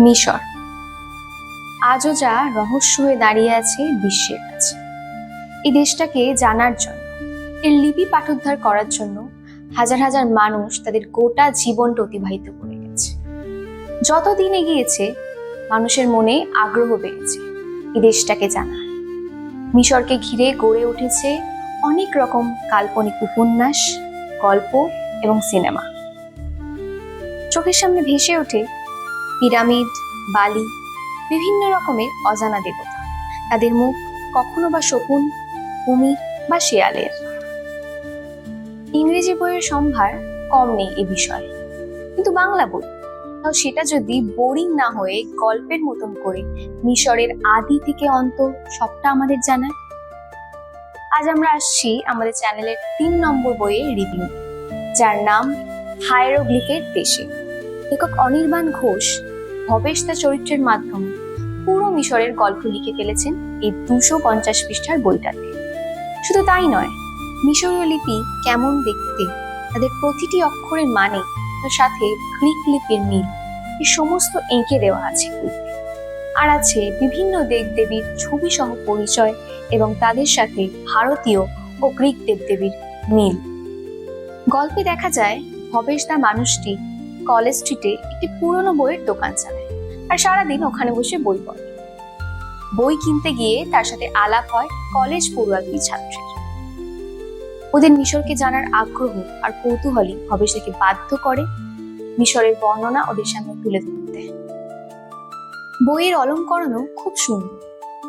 মিশর। আজও যা রহস্য হয়ে দাঁড়িয়ে আছে বিশ্বের কাছে। এই দেশটাকে জানার জন্য, এর লিপি পাঠোদ্ধার করার জন্য হাজার হাজার মানুষ তাদের গোটা জীবনটা অতিবাহিত করে গেছে। যত দিন এগিয়েছে, মানুষের মনে আগ্রহ বেড়েছে এই দেশটাকে জানার। মিশরকে ঘিরে গড়ে উঠেছে অনেক রকম কাল্পনিক উপন্যাস, গল্প এবং সিনেমা। চোখের সামনে ভেসে ওঠে পিরামিড, বালি, বিভিন্ন রকমের অজানা দেবতা। তাদের মুখ কখনো বা শকুন, কুমির বা শেয়ালের। ইংরেজি বইয়ের সম্ভার কম নেই এ বিষয়ে। কিন্তু বাংলা বই, তাও সেটা যদি বোরিং না হয়ে গল্পের মতন করে মিশরের আদি থেকে অন্ত সবটা আমাদের জানায়। আজ আমরা আসছি আমাদের চ্যানেলের তিন নম্বর বইয়ের রিভিউ, যার নাম হায়ারোগ্লিফের দেশে। লেখক অনির্বাণ ঘোষ ভবেশ তার চরিত্রের মাধ্যমে পুরো মিশরের গল্প লিখে ফেলেছেন এই দুশো পঞ্চাশ পৃষ্ঠার বইটাতে। শুধু তাই নয়, মিশরীয় লিপি কেমন দেখতে, তাদের প্রতিটি অক্ষরের মানে তার সাথে গ্রিক লিপির মিল এই সমস্ত এঁকে দেওয়া আছে আর আছে বিভিন্ন দেবদেবীর ছবি সহ পরিচয় এবং তাদের সাথে ভারতীয় ও গ্রিক দেবদেবীর মিল। গল্পে দেখা যায়, ভবেশ দা মানুষটি কলেজ স্ট্রিটে একটি পুরনো বইয়ের দোকান চালায় আর সারাদিন ওখানে বসে বই পড়ে। বই কিনতে গিয়ে তার সাথে আলাপ হয় কলেজ পড়ুয়া দুই ছাত্রের। ওদের মিশরকে জানার আগ্রহ আর কৌতূহলী ভবেশকে বাধ্য করে মিশরের বর্ণনা ওদের সামনে তুলে ধরতে। বইয়ের অলঙ্করণও খুব সুন্দর।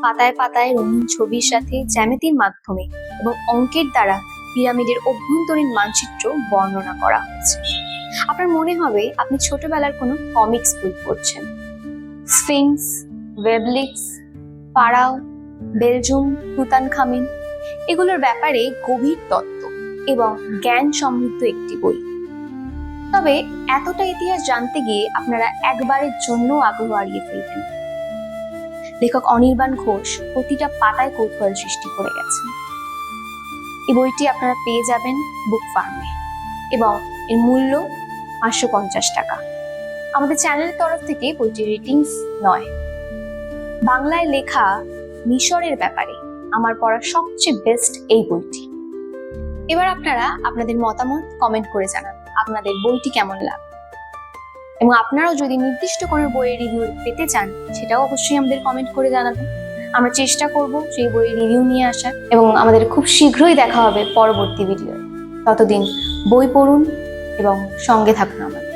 পাতায় পাতায় রঙিন ছবির সাথে জ্যামিতির মাধ্যমে এবং অঙ্কের দ্বারা পিরামিডের অভ্যন্তরীণ মানচিত্র বর্ণনা করা হয়েছে। আপনার মনে হবে আপনি ছোটবেলার কোনো কমিক্স বই পড়ছেন। স্ফিংস ওয়েবলিক্স পাড়াও বেলজুম তুতান খামিন এগুলোর ব্যাপারে গভীর তত্ত্ব এবং জ্ঞান সমৃদ্ধ একটি বই। তবে এতটা ইতিহাস জানতে গিয়ে আপনারা একবারের জন্য আগ্রহ হারিয়ে ফেলবেন। লেখক অনির্বাণ ঘোষ প্রতিটা পাতায় কৌতূহল সৃষ্টি করে গেছেন। এই বইটি আপনারা পেয়ে যাবেন বুক ফার্মে এবং এর মূল্য পাঁচশো পঞ্চাশ টাকা। আমাদের চ্যানেলের তরফ থেকে বইটির রেটিংস নয়। বাংলায় লেখা মিশরের ব্যাপারে আমার পড়া সবচেয়ে বেস্ট এই বইটি। এবার আপনারা আপনাদের মতামত কমেন্ট করে জানান, আপনাদের বইটি কেমন লাগবে এবং আপনারাও যদি নির্দিষ্ট কোনো বইয়ের রিভিউ পেতে চান, সেটাও অবশ্যই আমাদের কমেন্ট করে জানাবেন। আমরা চেষ্টা করব সেই বইয়ের রিভিউ নিয়ে আসার, এবং আমাদের খুব শীঘ্রই দেখা হবে পরবর্তী ভিডিও ততদিন বই পড়ুন এবং সঙ্গে থাকুন আমাদের।